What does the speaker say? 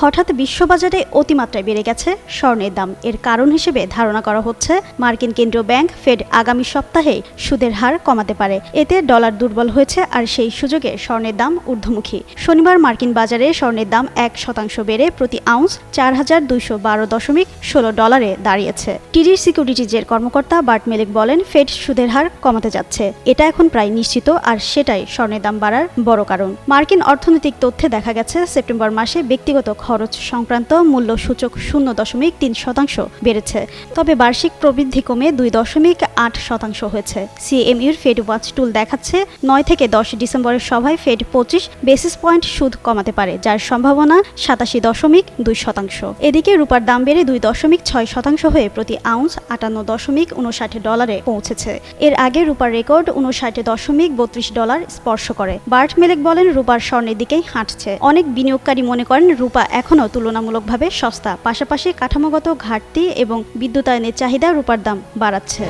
হঠাৎ বিশ্ববাজারে অতিমাত্রায় বেড়ে গেছে স্বর্ণের দাম। এর কারণ হিসেবে ধারণা করা হচ্ছে, মার্কিন কেন্দ্রীয় ব্যাংক ফেড আগামী সপ্তাহে সুদের হার কমাতে পারে। এতে ডলার দুর্বল হয়েছে আর সেই সুযোগে স্বর্ণের দাম ঊর্ধ্বমুখী। শনিবার মার্কিন বাজারে স্বর্ণের দাম এক শতাংশ বেড়ে প্রতি আউন্স চার হাজার দুইশো বারো দশমিক ষোলো ডলারে দাঁড়িয়েছে। টিডির সিকিউরিটিজের কর্মকর্তা বার্ট মেলিক বলেন, ফেড সুদের হার কমাতে যাচ্ছে। এটা এখন প্রায় নিশ্চিত আর সেটাই স্বর্ণের দাম বাড়ার বড় কারণ। মার্কিন অর্থনৈতিক তথ্যে দেখা গেছে, সেপ্টেম্বর মাসে ব্যক্তিগত খরচ সংক্রান্ত মূল্য সূচক শূন্য দশমিক তিন শতাংশ বেড়েছে। তবে বার্ষিক প্রবৃদ্ধি কমে দুই দশমিক আট শতাংশ হয়েছে। সিএমইউর ফেড ওয়াচ টুল দেখাচ্ছে, নয় থেকে দশ ডিসেম্বরের সভায় ফেড পঁচিশ বেসিস পয়েন্ট সুদ কমাতে পারে, যার সম্ভাবনা সাতাশি দশমিক দুই শতাংশ। এদিকে রূপার দাম বেড়ে দুই দশমিক ছয় শতাংশ হয়ে প্রতি আউন্স আটান্ন দশমিক উনষাট ডলারে পৌঁছেছে। এর আগে রূপার রেকর্ড উনষাট দশমিক বত্রিশ ডলার স্পর্শ করে। বার্ট মেলেক বলেন, রূপার স্বর্ণের দিকেই হাঁটছে। অনেক বিনিয়োগকারী মনে করেন, রূপা এখনও তুলনামূলকভাবে সস্তা। পাশাপাশি কাঠামোগত ঘাটতি এবং বিদ্যুতায়নের চাহিদা রূপার দাম বাড়াচ্ছে।